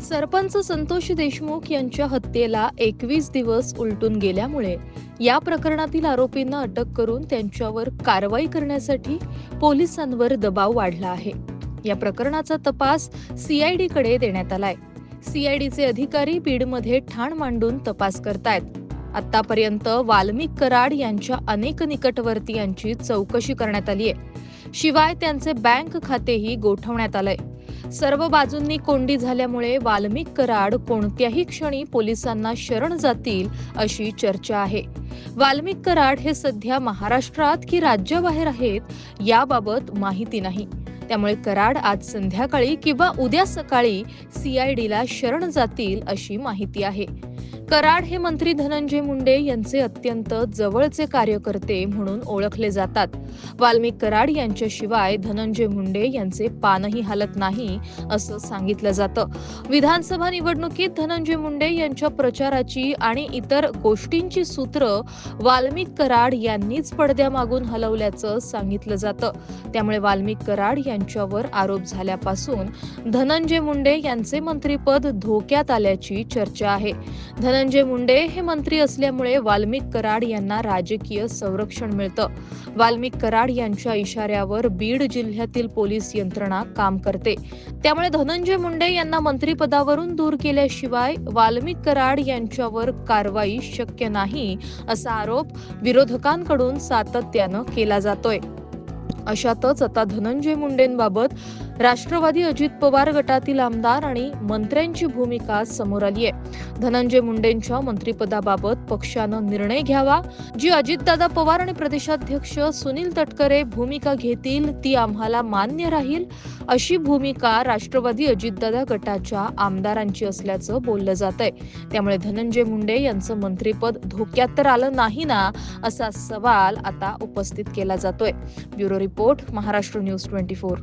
सरपंच संतोष देशमुख यांच्या हत्येला एकवीस दिवस उलटून गेल्यामुळे या प्रकरणातील आरोपींना अटक करून त्यांच्यावर कारवाई करण्यासाठी पोलिसांवर दबाव वाढला आहे. या प्रकरणाचा तपास सीआयडी कडे देण्यात आलाय. सीआयडीचे अधिकारी बीडमध्ये ठाण मांडून तपास करतायत. आतापर्यंत वाल्मिक कराड यांच्या अनेक निकटवर्तीयांची चौकशी करण्यात आली आहे शिवाय त्यांचे बँक खातेही गोठवण्यात आलंय. सर्व बाजूंनी कोंडी झाल्यामुळे वाल्मिक कराड कोणत्याही क्षणी पोलिसांना शरण जातील अशी चर्चा आहे. वाल्मिक कराड हे सध्या महाराष्ट्रात की राज्याबाहेर आहेत याबाबत माहिती नाही. त्यामुळे कराड आज संध्याकाळी किंवा उद्या सकाळी सीआयडीला शरण जातील अशी माहिती आहे. कराड हे मंत्री धनंजय मुंडे यांचे अत्यंत जवळचे कार्यकर्ते म्हणून ओळखले जातात. वाल्मिक कराड यांच्याशिवाय धनंजय मुंडे यांचे पानही हलत नाही असं सांगितलं जातं. विधानसभा निवडणुकीत धनंजय मुंडे यांच्या प्रचाराची आणि इतर गोष्टींची सूत्र वाल्मिक कराड यांनीच पडद्यामागून हलवल्याचं सांगितलं जातं. त्यामुळे वाल्मिक कराड यांच्यावर आरोप झाल्यापासून धनंजय मुंडे यांचे मंत्रीपद धोक्यात आल्याची चर्चा आहे. धनंजय मुंडे हे मंत्री असल्यामुळे वाल्मिक कराड यांना राजकीय संरक्षण मिळतं. वाल्मिक कराड यांच्या इशाऱ्यावर बीड जिल्ह्यातील पोलीस यंत्रणा काम करते. त्यामुळे धनंजय मुंडे यांना मंत्रिपदावरून दूर केल्याशिवाय वाल्मिक कराड यांच्यावर कारवाई शक्य नाही असा आरोप विरोधकांकडून सातत्यानं केला जातोय. अशातच आता धनंजय मुंडेंबाबत राष्ट्रवादी अजित पवार गटातील आमदार आणि मंत्र्यांची भूमिका समोर आली आहे. धनंजय मुंडेंच्या मंत्रिपदाबाबत पक्षानं निर्णय घ्यावा जी अजितदादा पवार आणि प्रदेशाध्यक्ष सुनील तटकरे भूमिका घेतील ती आम्हाला मान्य राहील अशी भूमिका राष्ट्रवादी अजितदादा गटाच्या आमदारांची असल्याचं बोललं जात आहे त्यामुळे धनंजय मुंडे यांचं मंत्रीपद धोक्यात तर आलं नाही ना असा सवाल आता उपस्थित केला जातोय. Bureau report Maharashtra news twenty four.